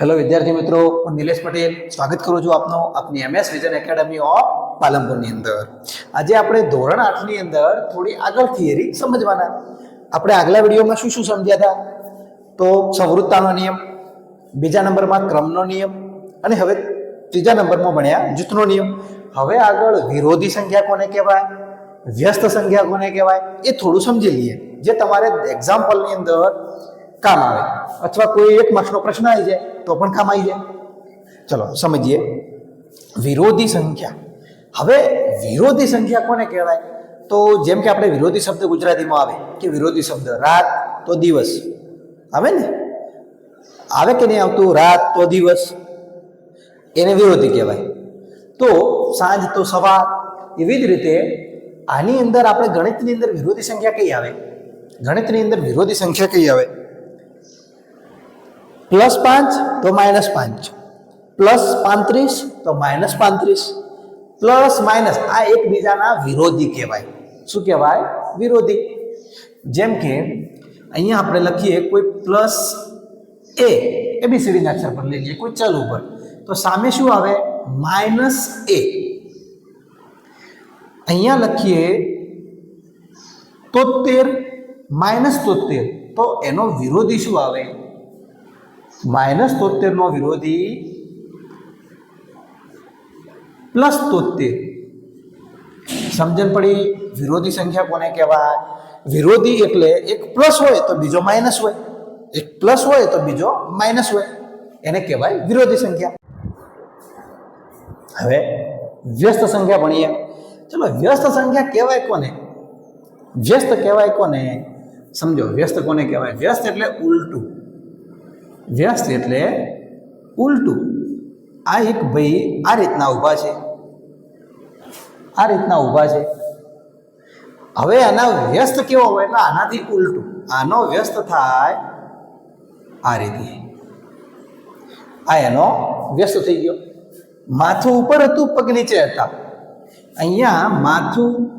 Hello વિદ્યાર્થી મિત્રો, હું નિલેશ પટેલ. સ્વાગત કરું છું આપનો આપની એમએસ વિઝન એકેડમી ઓફ પાલનપુરની અંદર. આજે આપણે ધોરણ આઠની અંદર થોડી આગળ થિયરી સમજવાના. આપણે આગલા વિડીયોમાં શું શું સમજ્યા હતા? તો સંવૃત્તાનો નિયમ, બીજા નંબરમાં ક્રમનો નિયમ, અને હવે ત્રીજા નંબરમાં ભણ્યા જૂથનો નિયમ. હવે આગળ વિરોધી સંખ્યા કોને કહેવાય? વ્યસ્ત સંખ્યા કોને કહેવાય? એ થોડું સમજી લઈએ. જે તમારે એક્ઝામ્પલની અંદર કામ આવે. અથવા કોઈ એક માર્ક્સનો પ્રશ્ન આવી જાય, તો પણ કામ આવી જાય. ચલો, સમજીએ. વિરોધી સંખ્યા. હવે વિરોધી સંખ્યા કોને કહેવાય? તો જેમ કે આપણે વિરોધી શબ્દ ગુજરાતીમાં આવે, કે વિરોધી શબ્દ, રાત તો દિવસ. આવે ને? આવે કે નહીં આવતું? રાત તો દિવસ. એને વિરોધી કહેવાય. તો સાંજ તો સવાર. એવી જ રીતે આની અંદર આપણે ગણિતની અંદર વિરોધી સંખ્યા કઈ આવે? ગણિતની અંદર વિરોધી સંખ્યા કઈ આવે? પ્લસ પાંચ તો માઇનસ પાંચ. પ્લસ પાંત્રીસ તો માઇનસ પાંત્રીસ. પ્લસ માઇનસ, આ એકબીજાના વિરોધી કહેવાય. શું કહેવાય? વિરોધી. જેમ કે, અહીંયા આપણે લખીએ કોઈ પ્લસ એ એબીસીડીના અક્ષર પર લઈ લઈએ, કોઈ ચલ ઉપર. તો સામે શું આવે? માઇનસ એ. અહીંયા લખીએ તોતેર માઇનસ તોતેર તો એનો વિરોધી શું આવે? માઇનસ તોતેરનો વિરોધી પ્લસ તોતેર સમજણ પડી? વિરોધી સંખ્યા કોને કહેવાય? વિરોધી એટલે એક પ્લસ હોય તો બીજો માઇનસ હોય. એક પ્લસ હોય તો બીજો માઇનસ હોય. એને કહેવાય વિરોધી સંખ્યા. હવે વ્યસ્ત સંખ્યા ભણીએ. ચલો, વ્યસ્ત સંખ્યા કહેવાય કોને? વ્યસ્ત કહેવાય કોને? સમજો, વ્યસ્ત કોને કહેવાય? વ્યસ્ત એટલે ઉલટું. વ્યસ્ત એટલે ઉલટું. આ એક ભાઈ આ રીતના ઊભા છે. આ રીતના ઊભા છે. હવે આના વ્યસ્ત કેવો હોય એટલે આનાથી ઉલટું. આનો વ્યસ્ત થાય આ રીતે. આ એનો વ્યસ્ત થઈ ગયો. માથું ઉપર હતું, પગ નીચે હતા. અહીંયા માથું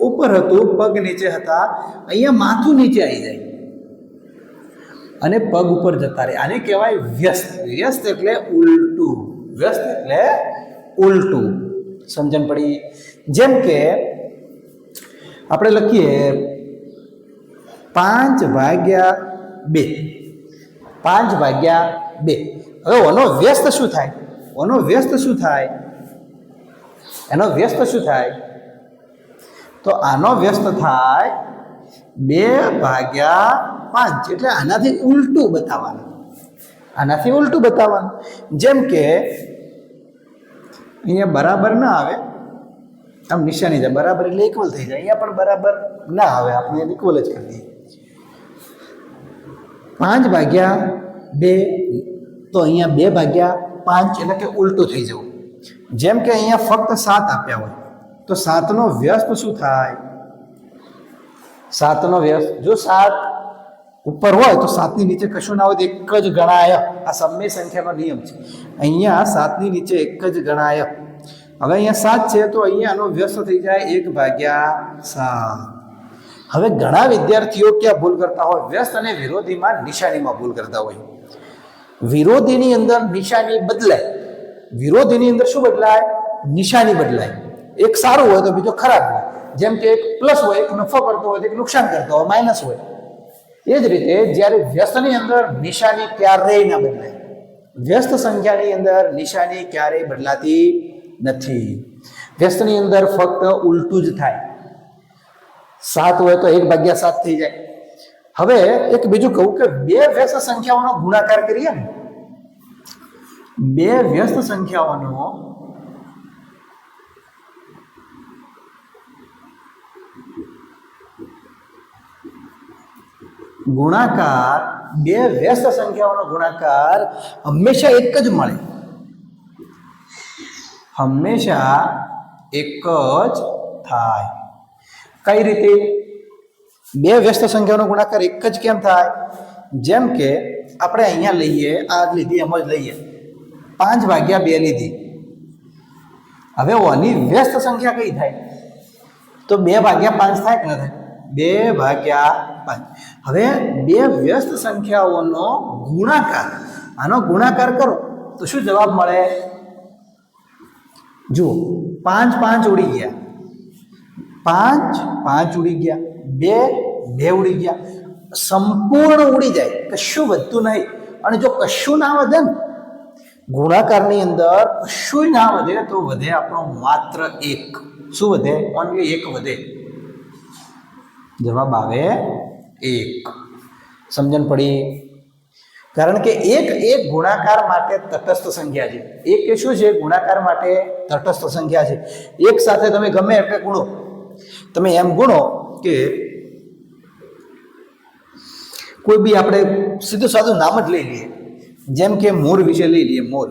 ઉપર હતું, પગ નીચે હતા. અહીંયા માથું નીચે આવી જાય. અને પગ ઉપર જતા રહે. આને કહેવાય વ્યસ્ત. વ્યસ્ત એટલે ઉલટું. વ્યસ્ત એટલે ઉલટું. સમજણ પડી? જેમ કે આપણે લખીએ પાંચ ભાગ્યા બે. પાંચ ભાગ્યા બે. હવે ઓનો વ્યસ્ત શું થાય? ઓનો વ્યસ્ત શું થાય? એનો વ્યસ્ત શું થાય? તો આનો વ્યસ્ત થાય બે ભાગ્યા પાંચ, એટલે આનાથી ઉલટું બતાવવાનું. આનાથી ઉલટું બતાવવાનું. જેમ કે, અહીંયા બરાબર ના આવે. આમ નિશાની જાય. બરાબર એટલે ઇક્વલ થઈ જાય. અહીંયા પણ બરાબર ના આવે. આપણે ઇક્વલ જ કરી દઈએ. પાંચ ભાગ્યા બે, તો અહીંયા બે ભાગ્યા પાંચ એટલે કે ઉલટું થઈ જવું. જેમ કે અહીંયા ફક્ત સાત આપ્યા હોય. તો સાતનો વ્યસ્ત શું થાય? સાતનો વ્યસ્ત. જો સાત ઉપર હોય તો સાતની નીચે કશું ના હોય તો એક જ ગણાય. આ સમય સંખ્યાનો નિયમ છે. અહીંયા સાતની નીચે એક જ ગણાય. હવે અહીંયા સાત છે તો અહીંયા આનો વ્યસ્ત થઈ જાય એક ભાગ્યા સાત. હવે ઘણા વિદ્યાર્થીઓ ક્યાં ભૂલ કરતા હોય? વ્યસ્ત અને વિરોધીમાં નિશાનીમાં ભૂલ કરતા હોય. વિરોધીની અંદર નિશાની બદલાય. વિરોધીની અંદર શું બદલાય? નિશાની બદલાય. એક સારું હોય તો બીજો ખરાબ હોય. જેમ કે એક પ્લસ હોય, એક નફો કરતો હોય એક નુકસાન કરતો હોય માઇનસ હોય. એ જ રીતે જ્યારે વ્યસ્તની અંદર નિશાની ક્યારેય ન બદલાય. વ્યસ્ત સંખ્યાની અંદર નિશાની ક્યારેય બદલાતી નથી. વ્યસ્તની અંદર ફક્ત ઉલટું જ થાય. સાત હોય તો એક ભાગ્યા સાત થઈ જાય. હવે એક બીજું કહું કે બે વ્યસ્ત સંખ્યાઓનો ગુણાકાર કરીએ ને. બે વ્યસ્ત સંખ્યાઓનો ગુણાકાર, બે વ્યસ્ત સંખ્યાઓનો ગુણાકાર હંમેશા એક જ મળે. હંમેશા એક જ થાય. કઈ રીતે? બે વ્યસ્ત સંખ્યાઓનો ગુણાકાર એક જ કેમ થાય? જેમ કે આપણે અહીંયા લઈએ, આ લીધી, એમ જ લઈએ. પાંચ ભાગ્યા બે લીધી. હવે ઓની વ્યસ્ત સંખ્યા કઈ થાય? તો બે ભાગ્યા પાંચ થાય કે ન થાય? બે ભાગ્યા પાંચ. હવે બે વ્યસ્ત સંખ્યાઓનો ગુણાકાર, આનો ગુણાકાર કરો, તો શું જવાબ મળે? જુઓ, પાંચ પાંચ ઉડી ગયા. પાંચ પાંચ ઉડી ગયા, બે બે ઉડી ગયા. સંપૂર્ણ ઉડી જાય, કશું વધતું નહીં. અને જો કશું ના વધે ને, ગુણાકારની અંદર કશું ના વધે, તો વધે આપણો માત્ર એક. શું વધે? ઓનલી એક વધે. જવાબ આવે એક. સમજણ પડી? કારણ કે એક એક ગુણાકાર માટે તટસ્થ સંખ્યા છે. એક કે શું છે? ગુણાકાર માટે તટસ્થ સંખ્યા છે. એક સાથે તમે ગમે એટલે ગુણો. તમે એમ ગુણો કે કોઈ બી આપણે સીધું સાધું નામ જ લઈ લઈએ. જેમ કે મોર વિશે લઈ લઈએ, મોર.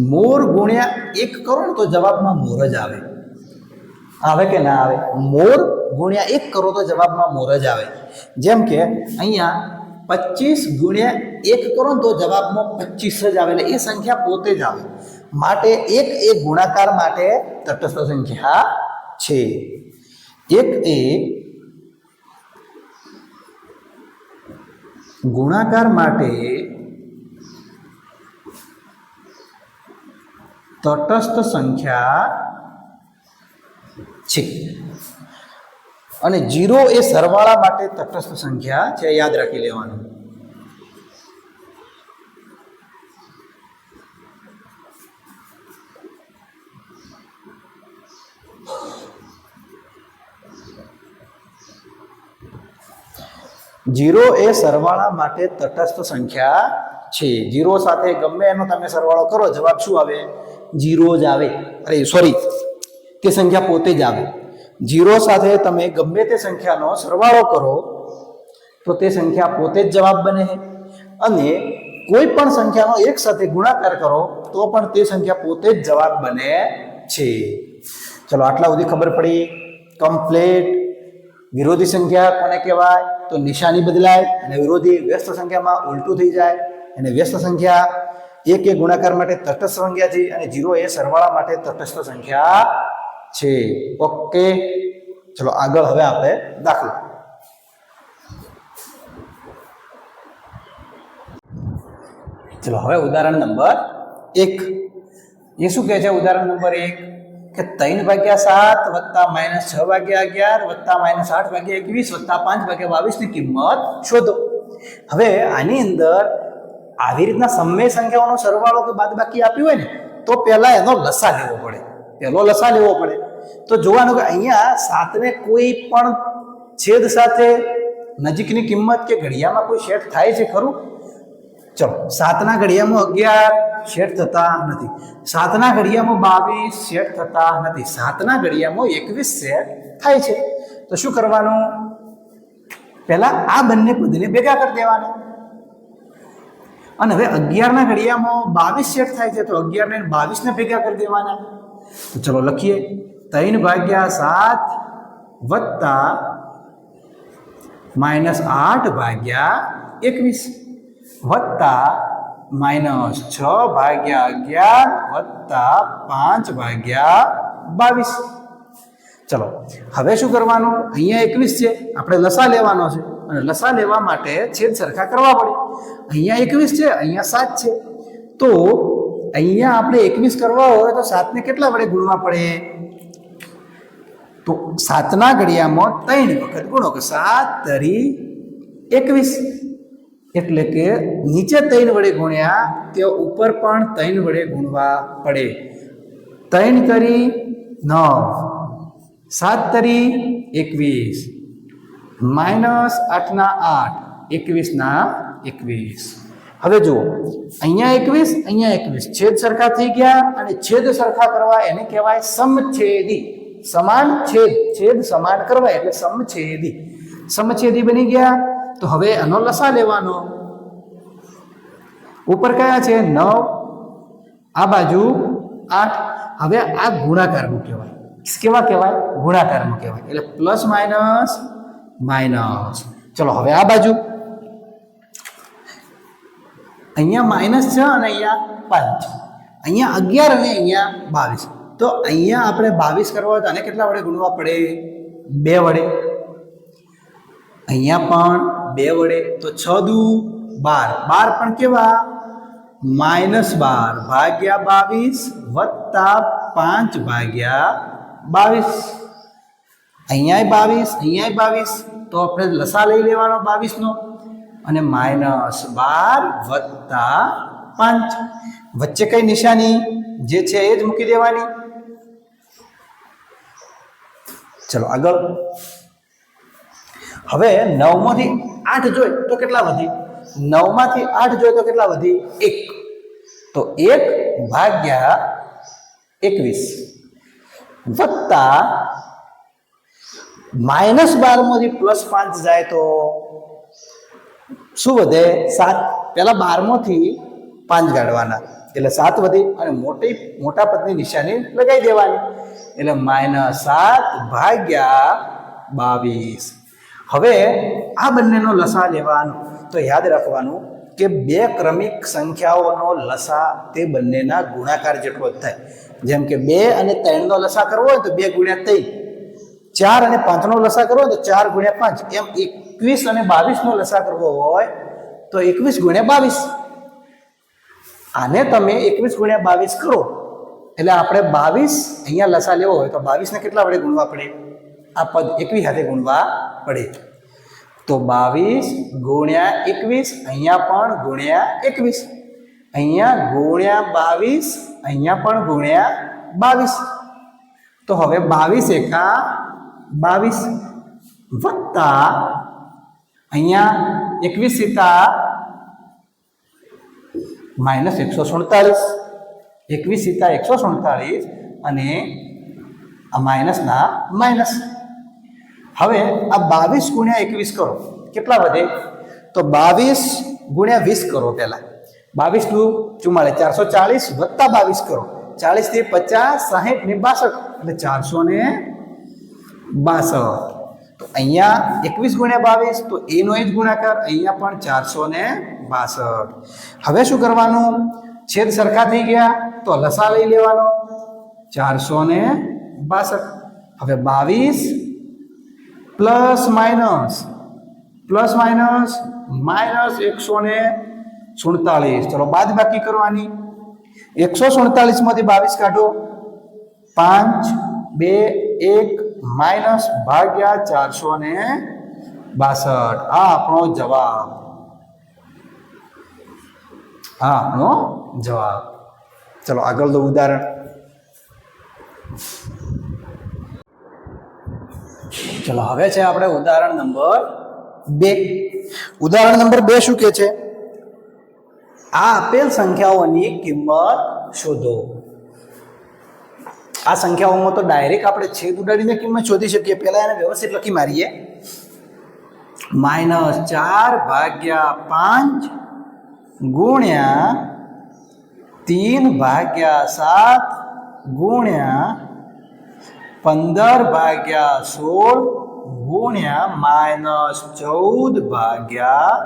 મોર ગુણ્યા એક કરો ને તો જવાબમાં મોર જ આવે. આવે કે ના આવે? મોર ગુણ્યા એક કરો તો જવાબમાં મોર જ આવે. જેમ કે અહીંયા પચીસ ગુણ્યા એક કરો ને તો જવાબમાં પચીસ જ આવે, એટલે એ સંખ્યા પોતે જ આવે. માટે એક એ ગુણાકાર માટે તટસ્થ સંખ્યા છે. એક એ ગુણાકાર માટે તટસ્થ સંખ્યા છે. અને જીરો એ સરવાળા માટે તટસ્થ સંખ્યા છે, યાદ રાખી લેવાનું. જીરો એ સરવાળા માટે તટસ્થ સંખ્યા છે. જીરો સાથે ગમે એનો તમે સરવાળો કરો, જવાબ શું આવે? જીરો જ આવે. અરે સોરી તે સંખ્યા પોતે જ આવે. જીરો સાથે તમે ગમે તે સંખ્યાનો સરવાળો કરો, તો તે સંખ્યા પોતે જ જવાબ બને અને કોઈ પણ સંખ્યાનો એક સાથે ગુણાકાર કરો, તો પણ તે સંખ્યા પોતે જ જવાબ બને છે. ચલો, આટલા સુધી ખબર પડી. કમ્પ્લેટ. વિરોધી સંખ્યા કોને કહેવાય? તો નિશાની બદલાય અને વિરોધી વ્યસ્ત સંખ્યામાં ઉલટું થઈ જાય. અને વ્યસ્ત સંખ્યા એક એ ગુણાકાર માટે તટસ્થ સંખ્યા છે અને જીરો એ સરવાળા માટે તટસ્થ સંખ્યા છે. ઓકે. ચલો, આગળ હવે આપણે દાખલો. ચલો, હવે ઉદાહરણ નંબર એક. એ શું કહે છે ઉદાહરણ નંબર એક? કે ત્રણ ભાગ્યા સાત વત્તા માઇનસ છ ભાગ્યા અગિયાર વત્તા માઇનસ આઠ ભાગ્યા એકવીસ વત્તા પાંચ ભાગ્યા બાવીસની કિંમત શોધો. હવે આની અંદર આવી રીતના સમય સંખ્યાઓનો સરવાળો કે બાદબાકી આપ્યું હોય ને, તો પહેલા એનો લસા લેવો પડે. પહેલો લસા લેવો પડે. તો જોવાનું કે અહીંયા સાતને કોઈ પણ છેદ સાથે નજીકની કિંમત કે ઘડિયામાં કોઈ શેડ થાય છે ખરું? ચલો, સાતના ઘડિયામાં અગિયાર શેટ થતા નથી. સાતના ઘડિયામાં બાવીસ શેડ થતા નથી. સાતના ઘડિયામાં એકવીસ શેટ થાય છે. તો શું કરવાનું? પહેલા આ બંને પદને ભેગા કરી દેવાના. અને હવે અગિયારના ઘડિયામાં બાવીસ શેટ થાય છે, તો અગિયારને બાવીસને ભેગા કરી દેવાના. તો ચલો લખીએ. ત્રણ ભાગ્યા સાત વત્તા માઇનસ આઠ ભાગ્યા એકવીસ. વત્તા માઇનસ છ ભાગ્યા અગિયાર, વત્તા પાંચ ભાગ્યા બાવીસ. ચલો, હવે શું કરવાનું? અહીંયા એકવીસ છે. આપણે લસા લેવાનો છે. અને લસા લેવા માટે છેદ સરખા કરવા પડે. અહીંયા એકવીસ છે, અહીંયા સાત છે. તો અહીંયા આપણે એકવીસ કરવા હોય તો સાતને કેટલા વડે ગુણવા પડે? તો સાતના ઘડિયામાં ત્રણ વખત ગુણો કે સાત તરી એકવીસ. એટલે કે નીચે ત્રણ વડે ગુણ્યા તે ઉપર પણ ત્રણ વડે ગુણવા પડે. ત્રણ તરી નવ, સાત તરી એકવીસ, માઇનસ આઠના આઠ, એકવીસના એકવીસ. હવે જુઓ, અહીંયા એકવીસ અહીંયા એકવીસ. છેદ સરખા થઈ ગયા અને છેદ સરખા કરવા એને કહેવાય સમછેદી. સમાન છેદ છેદ સમાન કરવા એટલે સમછેદી. સમછેદી બની ગયા. તો હવે એનો લસા લેવાનો. ઉપર કયા છે? નવ. આ બાજુ આઠ. હવે આ ગુણાકારનું કહેવાય. કેવા કહેવાય? ગુણાકારનું કહેવાય. એટલે પ્લસ માઇનસ માઇનસ. ચલો, હવે આ બાજુ. અહીંયા માઇનસ છે અને અહીંયા પાંચ અહીંયા અગિયાર અને અહીંયા બાવીસ. તો અહીંયા આપણે બાવીસ કરવા હોય તો આને કેટલા વડે ગુણવા પડે? બે વડે. અહીંયા પણ બે વડે તો છ દુ બાર. બાર પણ કેવા? માઇનસ બાર ભાગ્યા બાવીસ વત્તા પાંચ ભાગ્યા બાવીસ. અહીંયા બાવીસ અહીંયા બાવીસ. તો આપણે લસા લઈ લેવાનો બાવીસનો. અને માઇનસ બાર વત્તા પાંચ. વચ્ચે કઈ નિશાની જે છે એ જ મૂકી દેવાની. ચલો આગળ. હવે નવમાંથી આઠ જોઈ તો કેટલા વધી? નવમાંથી આઠ જોઈ તો કેટલા વધી? એક. તો એક ભાગ્યા એકવીસ. વત્તા માઇનસ બારમાંથી પ્લસ પાંચ જાય તો શું વધે? સાત. પેલા બારમાંથી પાંચ કાઢવાના એટલે સાત વધી અને મોટી, મોટા પદની નિશાની લગાવી દેવાની. એટલે માઇનસ સાત ભાગ્યા બાવીસ. હવે આ બંનેનો લસા લેવાનો. તો યાદ રાખવાનું કે બે ક્રમિક સંખ્યાઓનો લસા તે બંનેના ગુણાકાર જેટલો જ થાય. જેમ કે બે અને ત્રણનો લસા કરવો હોય તો બે ગુણ્યા ત્રણ. ચાર અને પાંચનો લસા કરવો હોય તો ચાર ગુણ્યા પાંચ. એમ એકવીસ અને બાવીસનો લસા કરવો હોય તો એકવીસ ગુણ્યા બાવીસ. આને તમે એકવીસ ગુણ્યા બાવીસ કરો. એટલે આપણે બાવીસ અહીંયા લસા લેવો હોય તો બાવીસને કેટલા વડે ગુણવા પડે? આ પદ એકવીસ હાથે ગુણવા પડે. તો બાવીસ ગુણ્યા એકવીસ અહીંયા પણ ગુણ્યા એકવીસ. અહીંયા ગુણ્યા બાવીસ, અહીંયા પણ ગુણ્યા બાવીસ. તો હવે બાવીસ એકા બાવીસ વત્તા અહીંયા એકવીસ સીતા માઇનસ એકસો સુડતાલીસ. એકવીસ સીતા એકસો સુડતાલીસ અને આ માઇનસના માઇનસ. હવે આ બાવીસ ગુણ્યા એકવીસ કરો. કેટલા વધે? તો બાવીસ ગુણ્યા વીસ કરો પહેલાં. બાવીસ ટુ ચુમ્માળીસ ચારસો ચાલીસ વત્તા બાવીસ કરો. ચાલીસથી પચાસ, સાહીઠ ને બાસઠ. એટલે ચારસો ને બાસઠ. અહીંયા એકવીસ ગુણ્યા બાવીસ, તો એનો જ ગુણાકાર અહીંયા પણ ચારસો ને બાસઠ. હવે શું કરવાનું? છેદ સરખા થઈ ગયા, તો લસા લઈ લેવાનો. ચારસો ને બાસઠ. હવે બાવીસ plus minus plus minus minus એકસો ને સુડતાલીસ. ચલો બાદ બાકી કરવાની. એકસો સુડતાલીસમાંથી બાવીસ કાઢો. પાંચ, બે, એક માઇનસ ભાગ્યા ચારસો ને બાસઠ. આ આપણો જવાબ. આ આપણો જવાબ. ચલો, આગળ તો ઉદાહરણ. ચલો, હવે છે આપણે ઉદાહરણ નંબર બે. ઉદાહરણ નંબર બે શું કે છે? આ આપેલ સંખ્યાઓની કિંમત શોધો. આ સંખ્યાઓમાં તો ડાયરેક્ટ આપણે છેદ ઉડાડીને કિંમત શોધી શકીએ. પહેલા એને વ્યવસ્થિત લખી મારીએ. માઇનસ ચાર ભાગ્યા પાંચ ગુણ્યા તીન ભાગ્યા સાત ગુણ્યા પંદર ભાગ્યા સોળ ગુણ્યા માઇનસ ચૌદ ભાગ્યા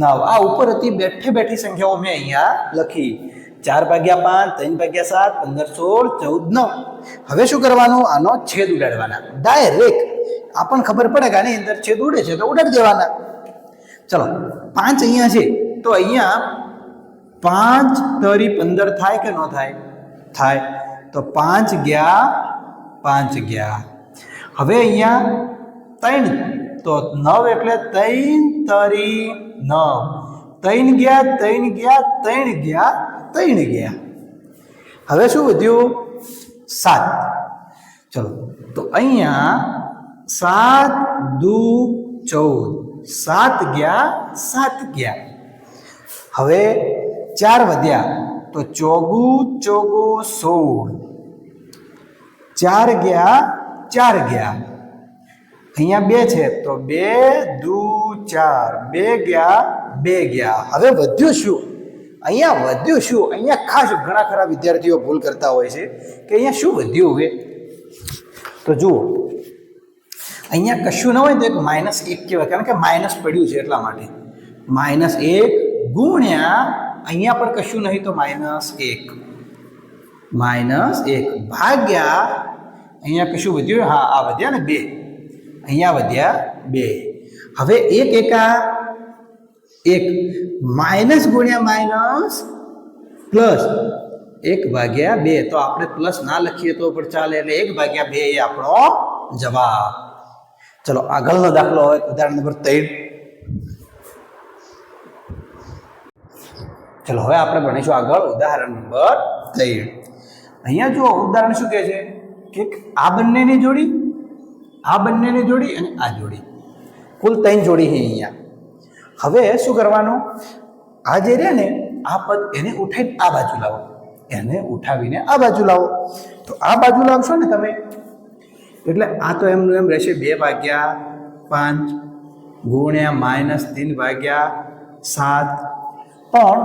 નવ. આ ઉપર હતી બેઠી બેઠી સંખ્યાઓ મેં અહીંયા લખી. ચાર ભાગ્યા પાંચ, ત્રણ ભાગ્યા સાત, પંદર, સોળ, ચૌદ, નવ. હવે શું કરવાનું? આનો છેદ ઉડાડવાના. ડાયરેક્ટ આપણને ખબર પડે કે આની અંદર છેદ ઉડે છે, તો ઉડાડી દેવાના. ચલો, પાંચ અહીંયા છે, તો અહીંયા પાંચ તરી પંદર થાય કે ન થાય? થાય. તો પાંચ ગયા પાંચ ગયા. હવે અહીંયા ત્રણ. તો નવ એટલે ત્રણ તરી નવ. ત્રણ ગયા ત્રણ ગયા ત્રણ ગયા ત્રણ ગયા. હવે શું વધ્યું? સાત. ચલો, તો અહીંયા સાત દુ ચૌદ. સાત ગયા સાત ગયા. હવે ચાર વધ્યા, તો ચોગુ ચોગુ, સોળ. ચાર ગયા ચાર ગયા. અહીંયા બે છે, તો બે, દુ, ચાર. બે ગયા બે ગયા. હવે વધ્યું શું? અહીંયા વધ્યું શું? અહીંયા ખાસ ઘણા ખરા વિદ્યાર્થીઓ ભૂલ કરતા હોય છે કે અહીંયા શું વધ્યું હવે? તો જુઓ. અહીંયા કશું ન હોય તો એક માઇનસ એક કહેવાય. કારણ કે માઇનસ પડ્યું છે એટલા માટે. માઇનસ એક ગુણ્યા અહીંયા પણ કશું નહીં તો માઇનસ એક. માઇનસ એક ભાગ્યા અહીંયા કશું વધ્યું? હા, આ વધ્યા ને બે. અહીંયા વધ્યા બે. હવે એક એકા એક માઇનસ ગુણ્યા માઇનસ પ્લસ એક ભાગ્યા બે તો આપણે પ્લસ ના લખીએ તો પણ ચાલે એટલે એક ભાગ્યા બે એ આપણો જવાબ ચલો આગળનો દાખલો હોય ઉદાહરણ નંબર ત્રણ ચલો હવે આપણે ભણીશું આગળ ઉદાહરણ નંબર ત્રણ અહીંયા જુઓ ઉદાહરણ શું કહે છે કે આ બંનેની જોડી આ બંનેની જોડી અને આ જોડી કુલ ત્રણ જોડી છે અહીંયા હવે શું કરવાનું? આ જે રહે ને, આ પદ એને ઉઠાવીને આ બાજુ લાવો. એને ઉઠાવીને આ બાજુ લાવો. તો આ બાજુ લાવશો ને તમે, એટલે આ તો એમનું એમ રહેશે બે ભાગ્યા પાંચ ગુણ્યા માઇનસ ત્રણ ભાગ્યા સાત. પણ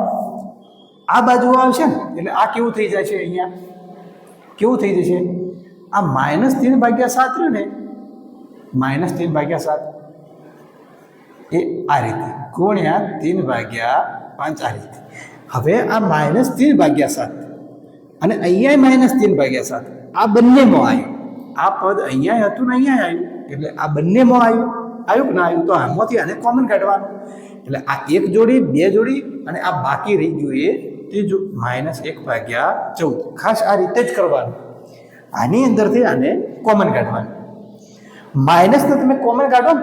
આ બાજુ આવશે ને, એટલે આ કેવું થઈ જશે અહીંયા? કેવું થઈ જશે? આ માઇનસ ત્રણ ભાગ્યા સાત રહ્યું ને, માઇનસ ત્રણ ભાગ્યા સાત. એ આ રીતે. ગુણ્યા તીન ભાગ્યા પાંચ આ રીતે. હવે આ માઇનસ ત્રણ ભાગ્યા સાત. અને અહીંયા માઇનસ ત્રણ ભાગ્યા સાત. આ બંનેમાં આવ્યું. આ પદ અહીંયા હતું ને અહીંયા આવ્યું. એટલે આ બંનેમાં આવ્યું. આવ્યું કે ના આવ્યું? તો આમાંથી આને કોમન કાઢવાનું. એટલે આ એક જોડી, બે જોડી અને આ બાકી રહી ગયું એ ત્રીજું. માઇનસ એક ભાગ્યા ચૌદ. ખાસ આ રીતે જ કરવાનું. આની અંદરથી આને કોમન કાઢવાનું. માઇનસને તમે કોમન કાઢો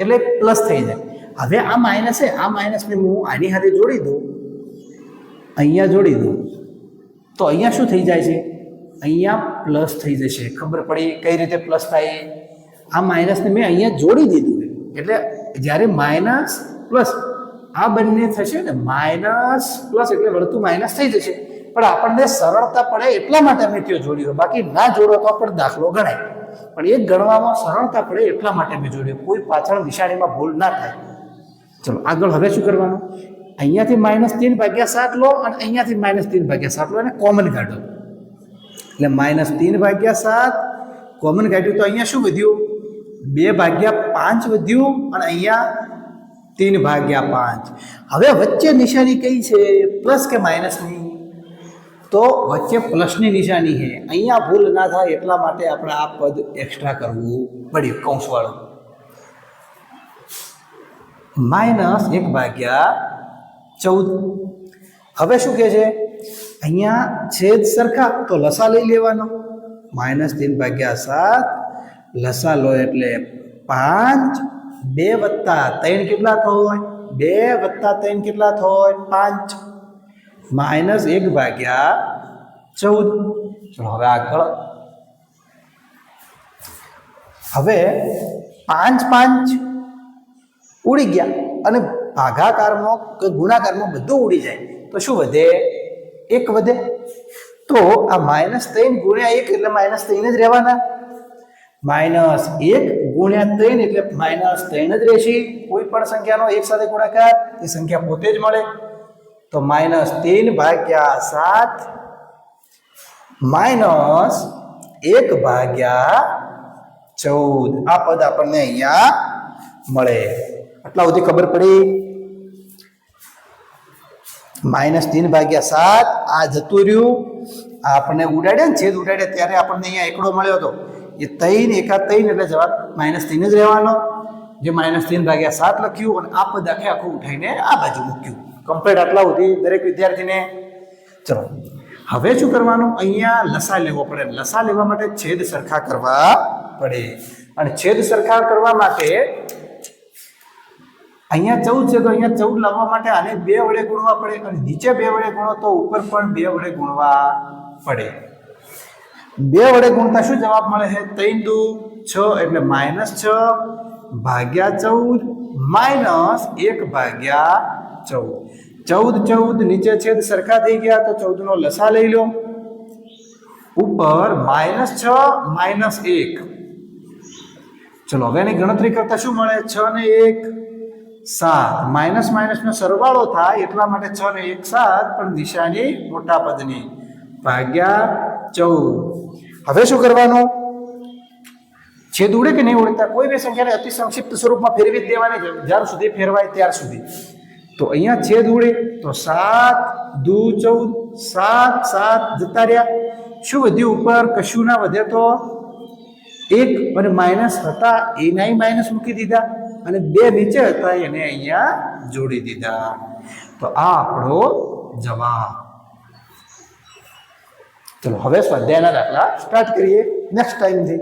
એટલે પ્લસ થઈ જાય. હવે આ માઇનસ છે, આ માઇનસને હું આની સાથે જોડી દઉં. અહીંયા જોડી દઉં. તો અહીંયા શું થઈ જાય છે? અહીંયા પ્લસ થઈ જશે. ખબર પડી કઈ રીતે પ્લસ થાય? આ માઇનસને મેં અહીંયા જોડી દીધું. એટલે જ્યારે માઇનસ પ્લસ આ બંને થશે ને માઇનસ પ્લસ એટલે વળતું માઇનસ થઈ જશે. પણ આપણને સરળતા પડે એટલા માટે મેં ત્યાં જોડ્યું બાકી ના જોડો તો પણ દાખલો ગણાય. પણ એક ગણવામાં સરળતા પડે એટલા માટે મેં જોડ્યું કોઈ પાછળ નિશાનીમાં ભૂલ ના થાય. ચલો, આગળ હવે શું કરવાનું? અહીંયાથી માઇનસ ત્રણ ભાગ્યા સાત લો અને અહીંયાથી માઇનસ ત્રણ ભાગ્યા સાત લો અને કોમન કાઢો. એટલે માઇનસ ત્રણ ભાગ્યા સાત કોમન કાઢ્યું તો અહીંયા શું વધ્યું? બે ભાગ્યા પાંચ વધ્યું અને અહીંયા ત્રણ ભાગ્યા પાંચ. હવે વચ્ચે નિશાની કઈ છે? પ્લસ કે માઇનસની તો વચ્ચે પ્લસની નિશાની છે. અહીંયા ભૂલ ના થાય એટલા માટે આપણે આ પદ એક્સ્ટ્રા કરવું પડ્યું, કૌંસવાળું. માઇનસ એક ભાગ્યા ચૌદ. હવે શું કહે છે? અહીંયા છેદ સરખા, તો લસા લઈ લેવાનો. માઇનસ ત્રણ ભાગ્યા સાત. લસા લો એટલે પાંચ. બે વત્તા ત્રણ કેટલા થાય બે વત્તા ત્રણ કેટલા થાય પાંચ. માઇનસ એક ભાગ્યા ચૌદ. ચલો, હવે આગળ. હવે પાંચ પાંચ ઉડી ગયા અને ભાગાકારમાં કે ગુણાકારમાં બધું ઉડી જાય. તો શું વધે? એક વધે. તો આ માઇનસ ત્રણ ગુણ્યા એક એટલે માઇનસ ત્રણ જ રહેવાના. માઇનસ એક ગુણ્યા ત્રણ એટલે માઇનસ ત્રણ જ રહેશે. કોઈ પણ સંખ્યાનો એક સાથે ગુણાકાર, એ સંખ્યા પોતે જ મળે. તો માઇનસ ત્રણ ભાગ્યા સાત, માઇનસ એક ભાગ્યા ચૌદ. આ પદ આપણને અહીંયા મળે. આટલા સુધી ખબર પડી? માઇનસ તીન ભાગ્યા સાત, આ જતું રહ્યું. આ આપણને ઉડાડ્યા ને છેદ ઉડાડ્યા ત્યારે આપણને અહીંયા એકડો મળ્યો હતો. એ ત્રણ એકા ત્રણ એટલે જવાબ માઇનસ ત્રણ જ રહેવાનો. જે માઇનસ ત્રણ ભાગ્યા સાત લખ્યું અને આ પદ આખે આખું ઉઠાઈને આ બાજુ મૂક્યું. કમ્પ્લીટ આટલા સુધી દરેક વિદ્યાર્થીને. ચલો, હવે શું કરવાનું? અહીંયા લસા લેવો પડે. લસા લેવા માટે છેદ સરખા કરવા પડે. અને છેદ સરખા કરવા માટે અહીંયા ચૌદ છે તો અહીંયા ચૌદ લાવવા માટે આને બે વડે ગુણવા પડે અને નીચે બે વડે ગુણો તો ઉપર પણ બે વડે ગુણવા પડે. બે વડે ગુણતા શું જવાબ મળે છે? ત્રણ દુ છ એટલે માઇનસ છ ભાગ્યા ચૌદ માઇનસ એક ભાગ્યા ચૌદ. ચૌદ ચૌદ નીચે છેદ સરખા થઈ ગયા તો ચૌદનો લસા લઈ લો. ઉપર માઇનસ છ, માઇનસ એક. ચલો, હવે એની ગણતરી કરતા શું મળે? છ ને એક, સાત. માઇનસ માઇનસનો સરવાળો થાય એટલા માટે છ ને એક, સાત, પણ દિશાની મોટા પદની. ભાગ્યા ચૌદ. હવે શું કરવાનું? છેદ ઉડે કે નહીં ઉડતા? કોઈ બે સંખ્યાને અતિ સંક્ષિપ્ત સ્વરૂપમાં ફેરવી દેવાની જ્યાર સુધી ફેરવાય ત્યાર સુધી. તો અહીંયા છેદ ઉડે તો સાત, દુ, ચૌદ, સાત સાત જતા રહ્યા. શું વધ્યું ઉપર? કશું ના વધે તો? એક અને માઇનસ હતા. એનાય માઇનસ મૂકી દીધા. અને બે નીચે હતા, એને અહીંયા જોડી દીધા. તો આ આપણો જવાબ. ચલો, હવે સ્વાધ્યાયના દાખલા સ્ટાર્ટ કરીએ. નેક્સ્ટ ટાઈમથી